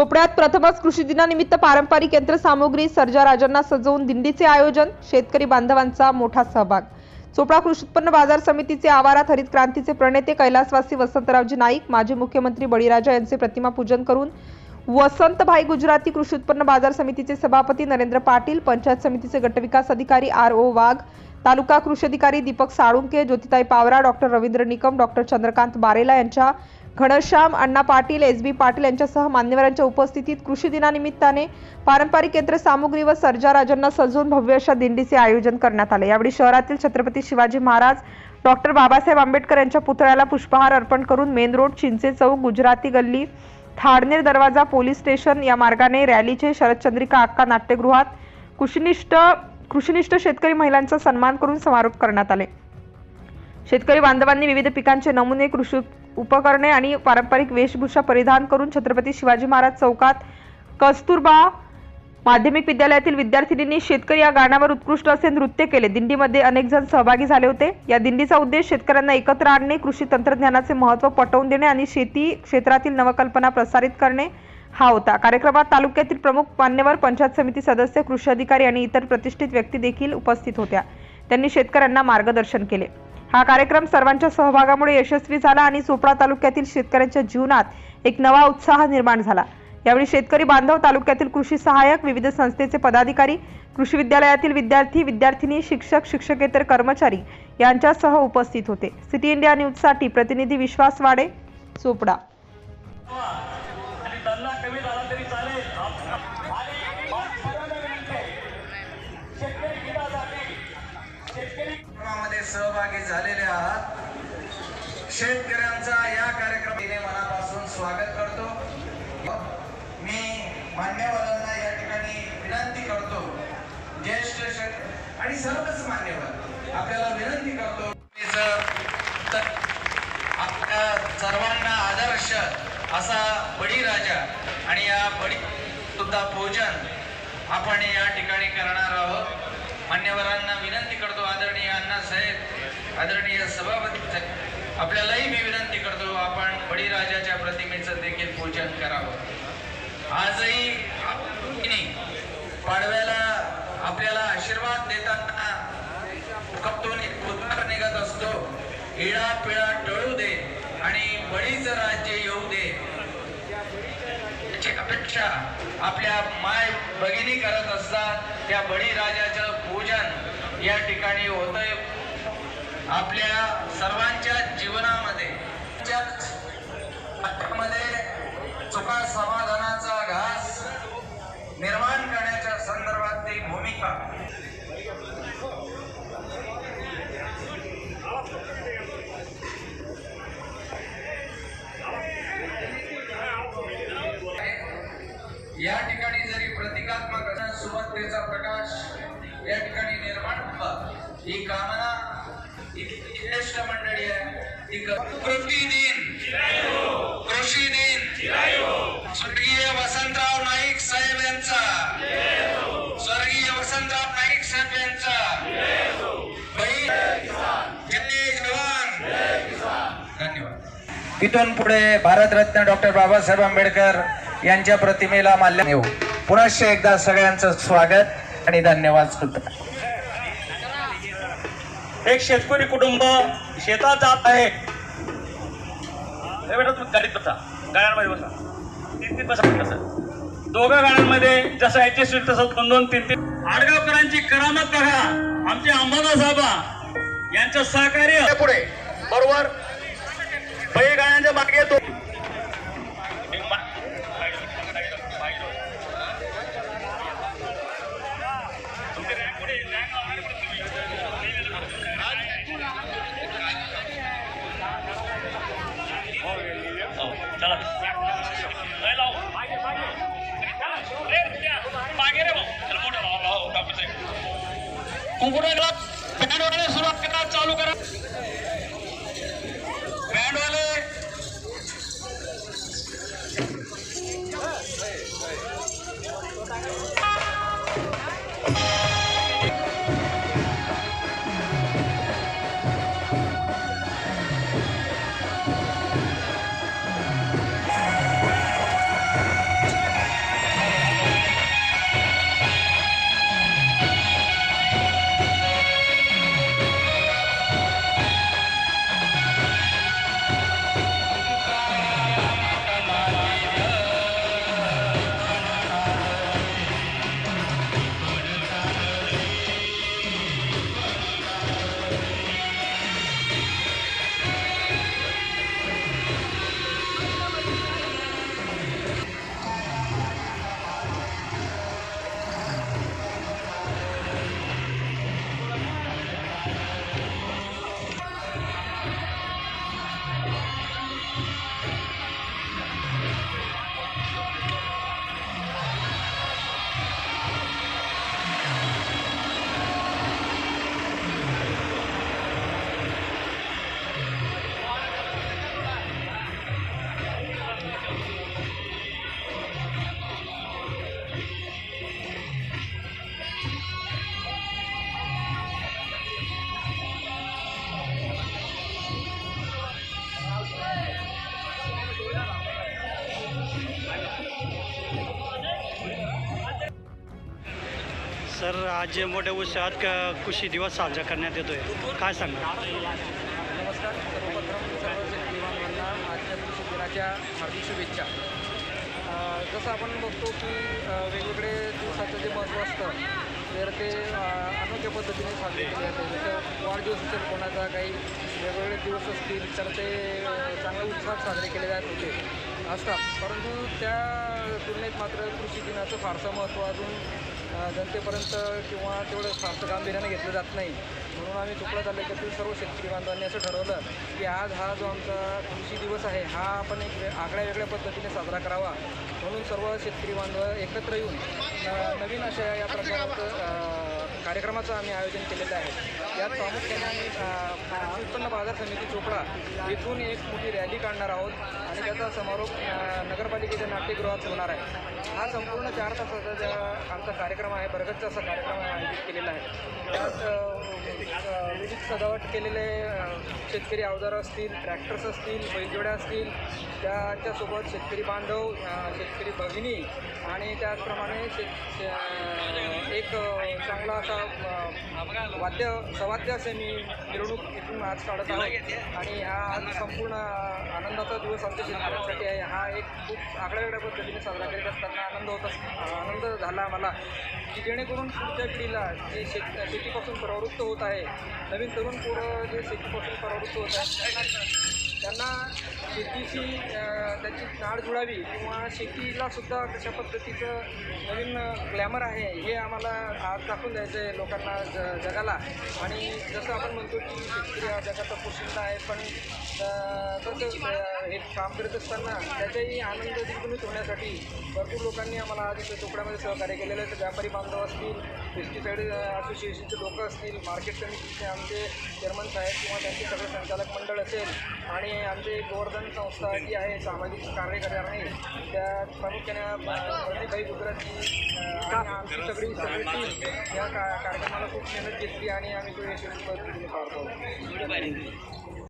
चोपड्यात प्रथमच कृषी दिनानिमित्त पारंपरिक यंत्रसामुग्री सर्जा राजांना सजवून दिंडीचे आयोजन शेतकरी बांधवांचा मोठा सहभाग. चोपडा कृषी उत्पन्न बाजार समितीचे आवारात हरित क्रांतीचे प्रणेते कैलासवासी वसंतरावजी नाईक माजी मुख्यमंत्री बळीराजा यांचे प्रतिमा पूजन करून वसंतभाई गुजराती कृषी उत्पन्न बाजार समितीचे सभापती नरेंद्र पाटील पंचायत समितीचे गटविकास अधिकारी आर ओ वाघ तालुका कृषी अधिकारी दीपक साळुंके ज्योतिताई पावरा डॉक्टर रवींद्र निकम डॉक्टर चंद्रकांत बारेला यांच्या घनश्याम अण्णा पाटील एस बी पाटील यांच्यासह मान्यवरांच्या उपस्थितीत कृषी दिनानिमित्ताने पारंपरिक यंत्रसामुग्री व सर्जा राजांना सजवून भव्य अशा दिंडीचे आयोजन करण्यात आले. यावेळी शहरातील छत्रपती शिवाजी महाराज डॉक्टर बाबासाहेब आंबेडकर यांच्या पुतळ्याला पुष्पहार अर्पण करून मेन रोड चिंचे चौक गुजराती गल्ली थाडनेर दरवाजा पोलीस स्टेशन या मार्गाने रॅलीचे शरदचंद्रिका अक्का नाट्यगृहात कृषिनिष्ठ कृषिनिष्ठ शेतकरी महिलांचा सन्मान करून समारोप करण्यात आले. शेतकरी बांधवांनी विविध पिकांचे नमुने कृषी उपकरणे आणि पारंपरिक वेशभूषा परिधान करून छत्रपती शिवाजी महाराज चौकात कस्तुरबा माध्यमिक विद्यालयातील विद्यार्थिनींनी शेतकरी या गाण्यावर उत्कृष्ट असे नृत्य केले. दिंडीमध्ये अनेक जण सहभागी झाले होते. या दिंडीचा उद्देश शेतकऱ्यांना एकत्र आणणे कृषी तंत्रज्ञानाचे महत्त्व पटवून देणे आणि शेती क्षेत्रातील नवकल्पना प्रसारित करणे हा होता. कार्यक्रमात तालुक्यातील प्रमुख मान्यवर पंचायत समिती सदस्य कृषी अधिकारी आणि इतर प्रतिष्ठित व्यक्ती देखील उपस्थित होत्या. त्यांनी शेतकऱ्यांना मार्गदर्शन केले. हा कार्यक्रम सर्वांच्या सहभागामुळे यशस्वी झाला आणि चोपडा तालुक्यातील शेतकऱ्यांच्या जीवनात एक नवा उत्साह निर्माण झाला. यावेळी शेतकरी बांधव तालुक्यातील कृषी सहाय्यक विविध संस्थेचे पदाधिकारी कृषी विद्यालयातील विद्यार्थी विद्यार्थिनी शिक्षक शिक्षकेतर कर्मचारी यांच्यासह उपस्थित होते. सिटी इंडिया न्यूजसाठी प्रतिनिधी विश्वास वाडे चोपडा शेतकऱ्यांचा या कार्यक्रमाने मनापासून स्वागत करतो. मी मान्यवरांना या ठिकाणी विनंती करतो. ज्येष्ठ शेत आणि सर्वच मान्यवर आपल्याला विनंती करतो. आपल्या सर्वांना आदर्श असा बळीराजा आणि या बळी सुद्धा पूजन आपण या ठिकाणी करणार आहोत. मान्यवरांना विनंती करतो. आदरणीय अण्णासाहेब आदरणीय सभापती आपल्यालाही मी विनंती करतो आपण बळीराजाच्या प्रतिमेचं देखील पूजन करावं. आजही पाडव्याला आपल्याला आशीर्वाद देताना कप्तून उद्धार निघत असतो. इळा पिळा टळू दे आणि बळीचं राज्य येऊ दे. याची अपेक्षा आपल्या माय भगिनी करत असतात. त्या बळीराजाचं पूजन या ठिकाणी होतंय. आपल्या सर्वांच्या जीवनामध्ये चुका समाधानाचा घास निर्माण करण्याच्या संदर्भातली भूमिका. ज्येष्ठ मंडळी आहे. कृषी दिन कृषी दिन स्वर्गीय वसंतराव नाईक साहेब यांचा. स्वर्गीय वसंतराव नाईक साहेब यांचा. इथून पुढे भारतरत्न डॉक्टर बाबासाहेब आंबेडकर यांच्या प्रतिमेला माल्य येऊ पुनश्च एकदा सगळ्यांचं स्वागत आणि धन्यवाद सुद्धा. एक शेतकरी कुटुंब शेतात जात आहे. बेटा तुम्ही गाडीत बसा. गाड्यांमध्ये बसा. तीन तीन बसा. कसं दोघं गाड्यांमध्ये जसं ऍडजस्ट होईल तसं दोन दोन तीन तीन. आडगावकरांची करामत बघा. आमचे अंबादा साहेबा यांचं सहकार्य. पुढे. बरोबर. बैल गाड्यांच्या मागे येतो चला नाही लाव. मागे, मागे. चला. रे, रे, मागे रे भाऊ. चला, मोठं लावा, लावा, डॉक्टर साहेब. कुंकुडाला बँडवाले सुरुवात करा चालू करा तर आज मोठ्या उत्साहात क- कृषी दिवस साजरा करण्यात येतोय. काय सांगा नमस्कार. सर्वप्रथम सर्व शेतकरी आजच्या कृषी दिनाच्या हार्दिक शुभेच्छा. अ, जसं आपण बघतो की अ, वेगवेगळे दिवसाचं जे महत्त्व असतं तर ते अ, अनोख्या पद्धतीने साजरे केले जाते. जसं वाढदिवस असेल कोणाचा काही वेगवेगळे दिवस असतील तर ते अ, चांगल्या उत्साहात साजरे केले जात होते. असतात परंतु त्या तुलनेत मात्र कृषी दिनाचं फारसं महत्त्व अजून जनतेपर्यंत किंवा तेवढं फारसं गांभीर्याने घेतलं जात नाही. म्हणून आम्ही तुकडा तालुक्यातील सर्व शेतकरी बांधवांनी असं ठरवलं की आज हा जो आमचा कृषी दिवस आहे हा आपण एक आगळ्या वेगळ्या पद्धतीने साजरा करावा. म्हणून सर्व शेतकरी बांधव एकत्र येऊन नवीन अशा या प्रकारचं कार्यक्रमाचं आम्ही आयोजन केलेलं आहे. यात प्रामुख्याने आम्ही उत्पन्न बाजार समिती चोपडा येथून एक मोठी रॅली काढणार आहोत आणि त्याचा समारोप नगरपालिकेच्या नाट्यगृहात होणार आहे. हा संपूर्ण चार तासाचा ज्या आमचा कार्यक्रम आहे बरगतचा असा कार्यक्रम आयोजित केलेला आहे. त्यात विविध सजावट केलेले शेतकरी अवजारं असतील ट्रॅक्टर्स असतील बैलजोड्या असतील त्याच्यासोबत शेतकरी बांधव शेतकरी भगिनी आणि त्याचप्रमाणे शेत शे- एक चांगला असा वाद्य सवाद्य असे मी मिरवणूक इथून आज काढत आहे आणि हा आज संपूर्ण आनंदाचा दिवस आमच्या शेतकऱ्यांसाठी आहे. हा एक खूप आगळ्यावेगळ्या पद्धतीने साजरा करीत असताना आनंद होत आनंद झाला आम्हाला की जेणेकरून पुढच्या पिढीला जे शेत शेतीपासून प्रवृत्त होत आहे नवीन तरुण पोरं जे शेतीपासून प्रवृत्त होत आहे त्यांना शेतीशी त्याची नाड जुळावी किंवा शेतीला सुद्धा कशा पद्धतीचं नवीन ग्लॅमर आहे हे आम्हाला आज दाखवून द्यायचं आहे लोकांना ज जगाला. आणि जसं आपण म्हणतो की शेतकरी हा जगाचा पोशिंदा आहे पण तसं हे काम करत असताना त्याचाही आनंद द्विगुणित होण्यासाठी भरपूर लोकांनी आम्हाला आज इथे तुकड्यामध्ये सहकार्य केलेलं आहे. तर व्यापारी बांधव असतील पेस्टिसाईड असोसिएशनचे लोक असतील मार्केट कमिटीचे आमचे चेअरमन साहेब किंवा त्यांचे सगळे संचालक मंडळ असेल आणि आमचे गोवर्धन संस्था जी आहे सामाजिक कार्य करणार आहे त्या प्रामुख्याने काही गुजराती आमची सगळी सगळी टीम या का कार्यक्रमाला खूप मेहनत घेतली आणि आम्ही तो यशस्वी पद्धतीने पाहतो